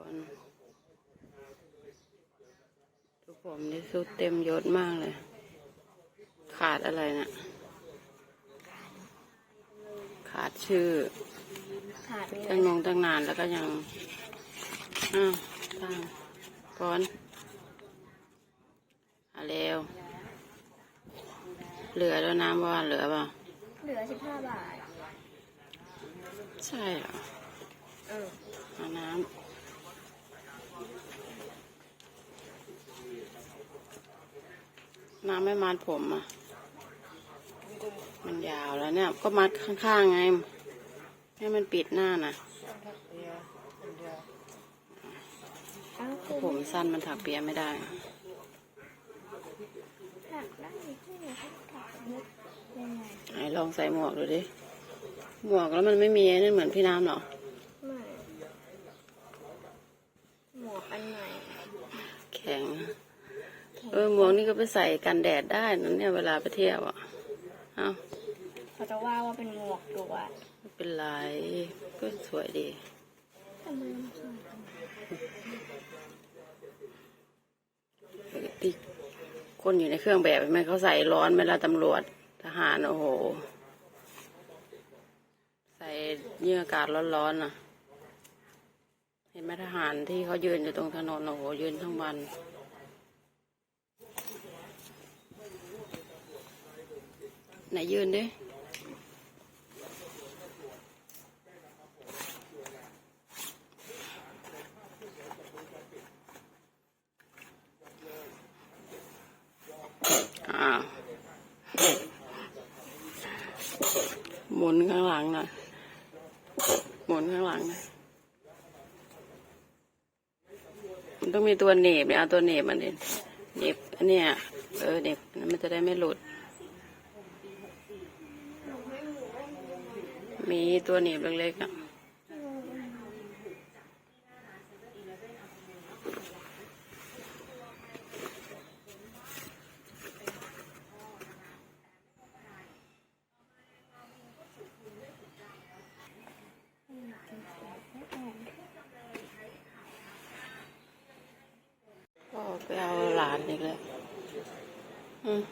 คนทุกผมนี่สุดเต็มยศมากเลย ขาดอะไรนะขาดชื่อขาดนี่ตั้งงงตั้งนานแล้วก็ยัง อ้าวตั้งก่อนเอาเร็ว เหลือแล้วน้ำว่าเหลือเปล่าเหลือสิบห้าบาท ใช่เหรอ เออ เอาน้ำ น้ำไม่มัดผมอะ มันยาวแล้วเนี่ย ก็มัดข้างๆไง ให้มันปิดหน้าน่ะ ผมสั้นมันถักเปียไม่ได้ได้ที่ไหนลองใส่หมวกดูดิ หมวกแล้วมันไม่มีนั่นเหมือนพี่น้ำหรอ ไม่หมวกอันไหน แข็ง เออหมวกนี่ก็ไปใส่กันแดดได้นั่นเนี่ยเวลาไปเที่ยวอะ เอ้าเขาจะว่าว่าเป็นหมวกดูอะไม่เป็นไรก็สวยดีทำไมมันสวยจังปกติคนอยู่ในเครื่องแบบเห็นไหมเขาใส่ร้อนเวลาตำรวจทหารโอ้โห ใส่เยื่ออากาศร้อนๆน่ะ เห็นไหมทหารที่เขายืนอยู่ตรงถนนโอ้โหยืนทั้งวัน ไหนยืนดิอ่าหมุนข้างหลังหน่อยหมุนข้างหลังหน่อยมันต้องมีตัวหนีบเนี่ยเอาตัวหนีบมันดิหนีบอันเนี้ยเออหนีบมันจะได้ไม่หลุด มีตัวหนีบเล็กๆอะก็ไปเอาหลานอีกแล้วอืม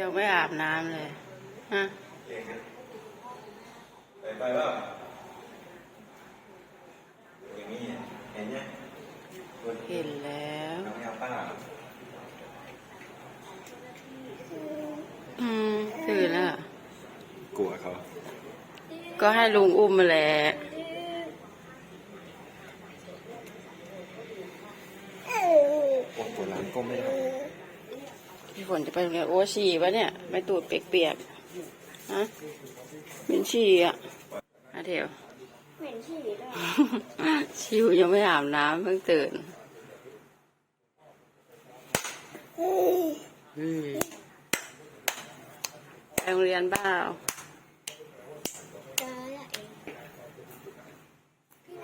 ยังไม่อาบน้ำเลย ฮะไปไปเปล่าอย่างนี้เห็นเนี่ยคนเห็นแล้วน้องแอลป้าอืมตื่นแล้ว กลัวเขา ก็ให้ลุงอุ้มมาแหละโอ้ปวดหลังก้มไม่ได้ ฝนจะไปโรงเรียนโอ้ฉี่ปะเนี่ย ไม่ตูดเปียกๆฮะเป็นฉี่อะอาเดี๋ยวเหม็นฉี่ด้วยชิวยังไม่อาบน้ำเพิ่งตื่นไปโรงเรียนเปล่าเจอแล้วเองพี่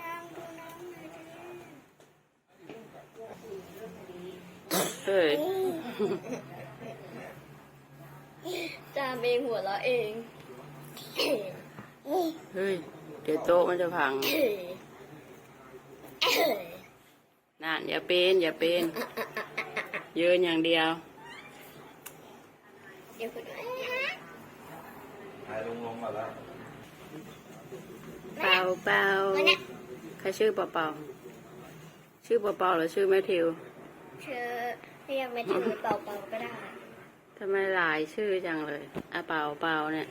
น้ำดูน้ำหน่อยดิเฮ้ยจามเองหัวเราะเอง เฮ้ย เดี๋ยวโต๊ะมันจะพังนั่นอย่าเป็นอย่าเป็นยืนอย่างเดียว เดี๋ยวคุณหายลงลงก่อนแล้วเปล่าเปล่าใครชื่อเปล่าเปล่าชื่อเปล่าเปล่าหรือชื่อแมทธิวเชื่อเรียกไม่ถือเป่าเป่าๆก็ได้ ทำไมหลายชื่อจังเลยอะเปล่าเปล่าเนี่ย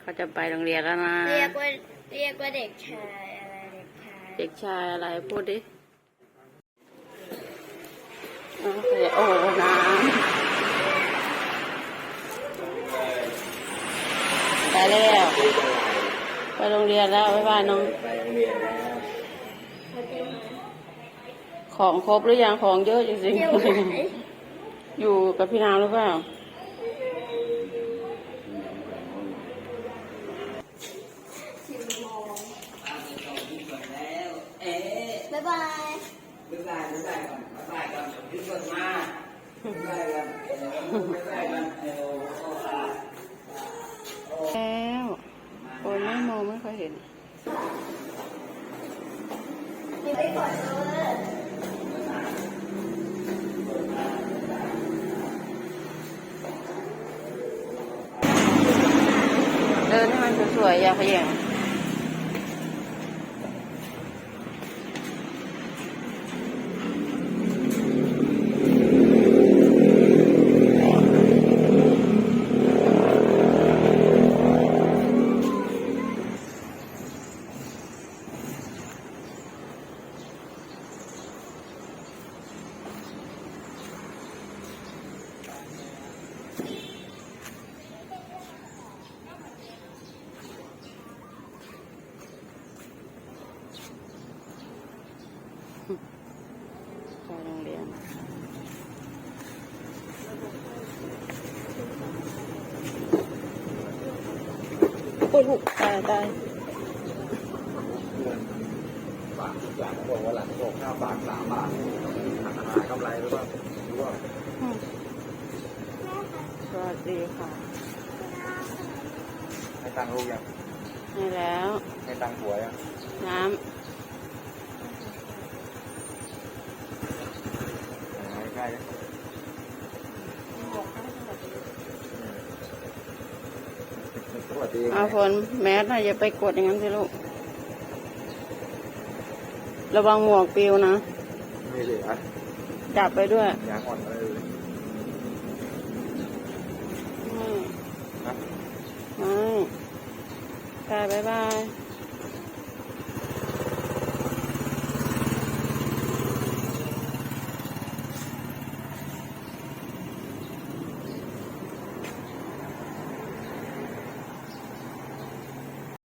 เขาจะไปโรงเรียนแล้วนะ เรียกว่าเรียกว่าเด็กชายอะไรเด็กชายเด็กชายอะไรพูดดิโอเคโอ้น้ำไปแล้ว ไปโรงเรียนแล้วบ๊ายบายน้องของครบหรือยังของเยอะจริงเรียกว่าไหนๆอยู่กับพี่นาวหรือเปล่าายบาย บ๊ายบายบ๊ายบายก่อบ๊ายบายก่อนพี่กดมาบ๊ายบายก่อนบ๊ายบายก่อนเดี๋ยวแล้วโอ้ไม่มองไม่เคยเห็นไปก่อนเลยเดินให้มันสวยๆอย่าขยัน โอ้ลูกตายตายบาททุกอย่างบอกว่าหลังบอกห้าบาทสามบาทหากำไรหรือเปล่าหรู้ว่าสวัสดีค่ะ ให้ตังค์ลูกยังให้แล้ว ให้ตังค์ผัวยังน้ำใกล้สวัส ดีำเอาฝนแมสนะอย่าไปกดอย่างนั้นสิลูก ระวังหมวกปิวนะ ไม่เหลือจับไปด้วยยางอ่อนอะไรเลยไม่นะไม่ค่ะบ๊ายบาย